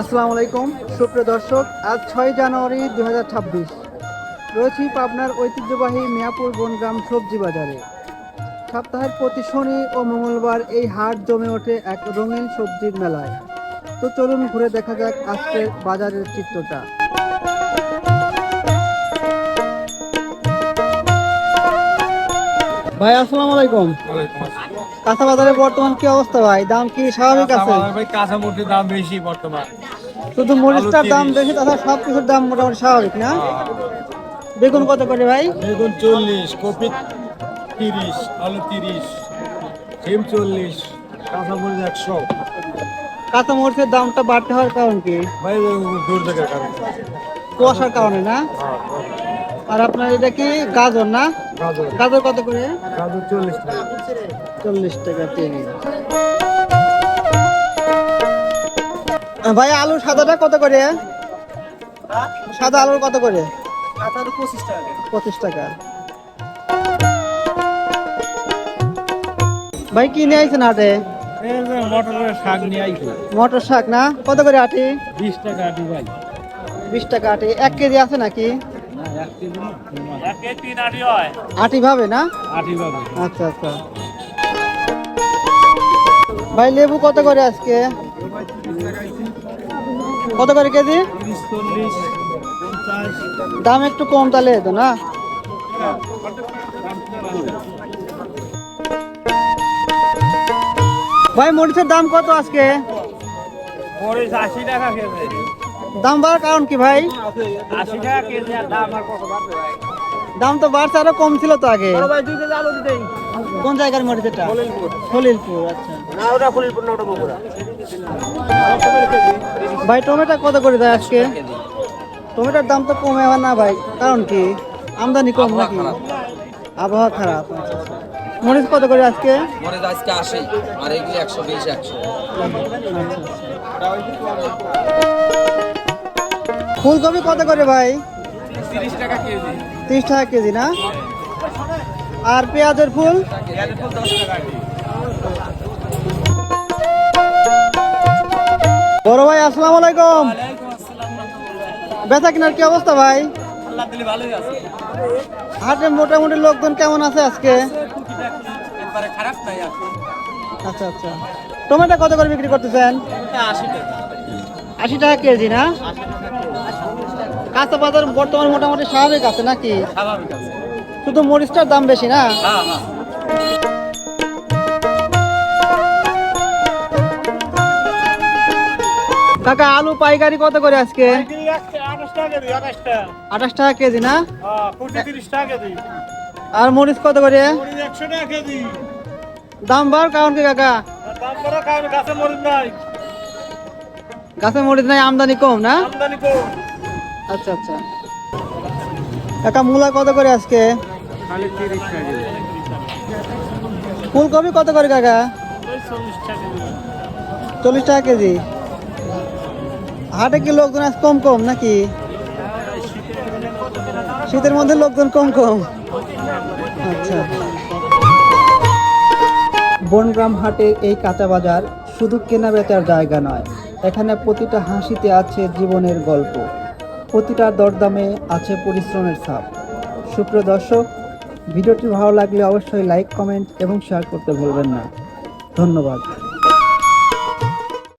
আসসালামু আলাইকুম, সুপ্রিয় দর্শক, আজ ছয় জানুয়ারি দু রয়েছি পাবনার ঐতিহ্যবাহী মিয়াপুর বনগ্রাম সবজি বাজারে। সপ্তাহের প্রতি শনি ও মঙ্গলবার এই হাট জমে ওঠে এক রঙিন সবজির মেলায়। তো চলুন ঘুরে দেখা যাক আজকের বাজারের চিত্রটা। ভাই আসসালামু আলাইকুম। কাঁচা বাজারে বর্তমান কি অবস্থা ভাই? দাম কি স্বাভাবিক আছে? ভাই কাঁচামরিচের দাম বেশি বর্তমান। শুধু মরিচটার দাম বেশি তাছাড়া সব কিছুর দাম মোটামুটি স্বাভাবিক না? বেগুন কত করে ভাই? বেগুন চল্লিশ কপি তিরিশ আলু তিরিশ সিম চল্লিশ কাঁচামরিচ একশো। কাঁচা মরিচের দামটা বাড়তে হওয়ার কারণ কি? ভাই দূর থেকে কারণ। কুয়াশার কারণে না? আর আপনার এটা কি গাজর না? গাজর। গাজর কত করে? গাজর চল্লিশ টাকা। চল্লিশ টাকা কেজি। ভাই আলু সাদাটা কত করে? সাদা আলুর কত করে? পঁচিশ টাকা ভাই কি নিয়ে আইছেন হাটে? মটরের শাক নিয়ে আইছি। মটর শাক না? কত করে আটি? বিশ টাকা আটি ভাই। বিশ টাকা আটি। এক কেজি আছে নাকি? আটি ভাবে না? আটি আচ্ছা আচ্ছা। ভাই লেবু কত করে আজকে? কত করে কেজি? দাম একটু কম তাহলে তো না? ভাই মরিচের দাম কত আজকে? মরিচ আশি টাকা কেজি। দাম বাড়ার কারণ কি ভাই? আশি টাকা কেজি আর দাম আর কত বাড়বে ভাই? দাম তো বাড়ছে আরও কম ছিল তো আগে। ভাই দুই কেজি আলু দিতেই কোন জায়গার মরিচ এটা খলিলপুর আচ্ছা। না ওটা ফলিলপুর না ওটা বগুড়া। ভাই টমেটো কত করে দেয় আজকে? টমেটোর দাম তো কমে হয় না ভাই কারণ কি? আমদানি কম নাকি? আবহাওয়া খারাপ আচ্ছা, আচ্ছা। মরিচ কত করে আজকে? মরিচ আজকে আর এগুলি একশো বিশ একশো। ফুলকপি কত করে ভাই? তিরিশ টাকা কেজি। তিরিশ টাকা কেজি না? আর পেঁয়াজের ফুল? বড় ভাই আসসালাম আলাইকুম। বেচা কেনার কি অবস্থা ভাই? হাটে মোটামুটি লোকজন কেমন আছে আজকে? আচ্ছা আচ্ছা। টমেটো কত করে বিক্রি করতেছেন? আশি টাকা। কেজি না? কাঁচা বাজার বর্তমান মোটামুটি স্বাভাবিক আছে নাকি? স্বাভাবিক আছে শুধু মরিচটার দাম বেশি না? হ্যাঁ হ্যাঁ কাকা আলু পাইকারি কত করে আজকে? আঠাশ টাকা কেজি না? হ্যাঁ আর মরিচ কত করে? দাম বার কারণ কি কাকা? গাছে মরিচ নাই আমদানি কম না? আমদানি কম। আচ্ছা আচ্ছা। কাকা মূলা কত করে আজকে? ফুলকপি কত করে কাকা? চল্লিশ টাকা কেজি চল্লিশ টাকা কেজি। হাটে কি লোকজন আজ কম কম নাকি? শীতের মধ্যে লোকজন কম কম। আচ্ছা। বনগ্রাম হাটে এই কাঁচা বাজার শুধু কেনা বেচার জায়গা নয় এখানে প্রতিটা হাসিতে আছে জীবনের গল্প। প্রতিটা দরদামে আছে পরিশ্রমের ছাপ। সুপ্রিয় দর্শক, ভিডিওটি ভালো লাগলে অবশ্যই লাইক কমেন্ট এবং শেয়ার করতে ভুলবেন না। ধন্যবাদ।